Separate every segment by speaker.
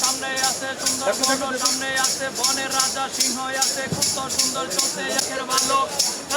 Speaker 1: সামনে আছে সুন্দর সামনে আছে বনের রাজা সিংহ আছে কত সুন্দর চলছে একের ভালো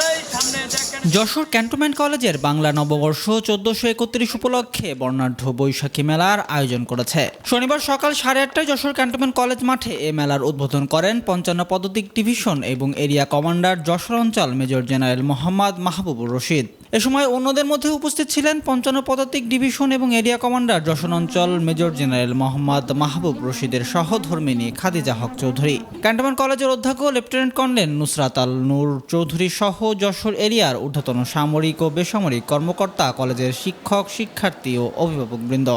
Speaker 1: এই সামনে
Speaker 2: যশোর ক্যান্টনমেন্ট কলেজের বাংলা নববর্ষ চোদ্দশো একত্রিশ উপলক্ষে বর্ণাঢ্য বৈশাখী মেলার আয়োজন করেছে। শনিবার সকাল সাড়ে আটটায় যশোর ক্যান্টনমেন্ট কলেজ মাঠে এ মেলার উদ্বোধন করেন পঞ্চান্ন পদাতিক ডিভিশন এবং এরিয়া কমান্ডার যশোর অঞ্চল মেজর জেনারেল মোহাম্মদ মাহবুবুর রশিদ। এ সময় অন্যদের মধ্যে উপস্থিত ছিলেন পঞ্চান্ন পদাতিক ডিভিশন এবং এরিয়া কমান্ডার যশোর অঞ্চল মেজর জেনারেল মোহাম্মদ মাহবুব রশিদের সহধর্মিনী খাদিজা হক চৌধুরী। ক্যান্টনমেন্ট কলেজের অধ্যক্ষ লেফটেন্যান্ট কর্নেল নুসরাত আল নূর চৌধুরী সহ যশোর এরিয়ার ঊর্ধ্বতন সামরিক ও বেসামরিক কর্মকর্তা কলেজের শিক্ষক শিক্ষার্থী ও অভিভাবকবৃন্দ।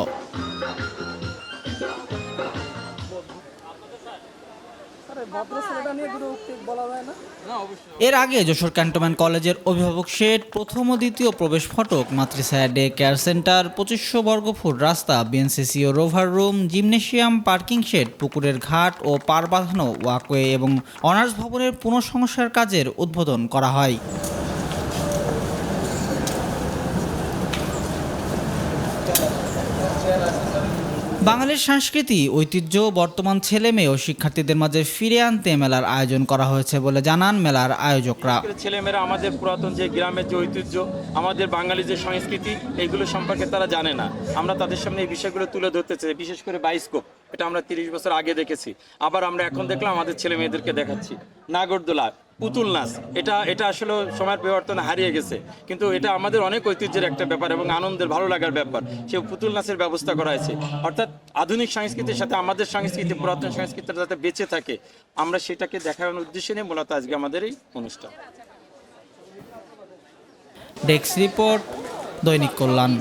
Speaker 2: এর আগে যশোর ক্যান্টনমেন্ট কলেজের অভিভাবক শেড প্রথম ও দ্বিতীয় প্রবেশ ফটক মাতৃসায়া ডে কেয়ার সেন্টার পঁচিশশো বর্গফুট রাস্তা বিএনসিসি ও rover room gymnasium parking shed পুকুরের ঘাট ও পার বাঁধানো ওয়াকওয়ে এবং অনার্স ভবনের পুনঃসংস্কার কাজের উদ্বোধন করা হয়। বাঙালির সংস্কৃতি, ঐতিহ্য, বর্তমান ছেলে মেয়ে ও শিক্ষার্থীদের মাঝে ফিরে আনতে মেলার আয়োজন করা হয়েছে বলে জানান মেলার আয়োজকরা।
Speaker 3: ছেলেমেয়েরা আমাদের পুরাতন যে গ্রামের যে ঐতিহ্য, আমাদের বাঙালি যে সংস্কৃতি, এগুলো সম্পর্কে তারা জানে না। আমরা তাদের সামনে এই বিষয়গুলো তুলে ধরতে চাই, বিশেষ করে বাইস্কোপ, এটা আমরা তিরিশ বছর আগে দেখেছি। আবার আমরা এখন দেখলাম আমাদের ছেলে মেয়েদেরকে দেখাচ্ছি। নাগরদোলা পুতুল নাচ। এটা এটা আসলে সময়ের পরিবর্তনে হারিয়ে গেছে। কিন্তু এটা আমাদের অনেক ঐতিহ্যের একটা ব্যাপার এবং আনন্দের, ভালো লাগার ব্যাপার। সে পুতুল নাচের ব্যবস্থা করা হয়েছে। অর্থাৎ আধুনিক সংস্কৃতির সাথে, আমাদের সংস্কৃতি, পুরাতন সংস্কৃতিটা যাতে বেঁচে থাকে। আমরা সেটাকে দেখানোর উদ্দেশ্যে নিয়ে মূলত আজকে আমাদের এই অনুষ্ঠান।
Speaker 2: ডেস্ক রিপোর্ট, দৈনিক কল্যাণ।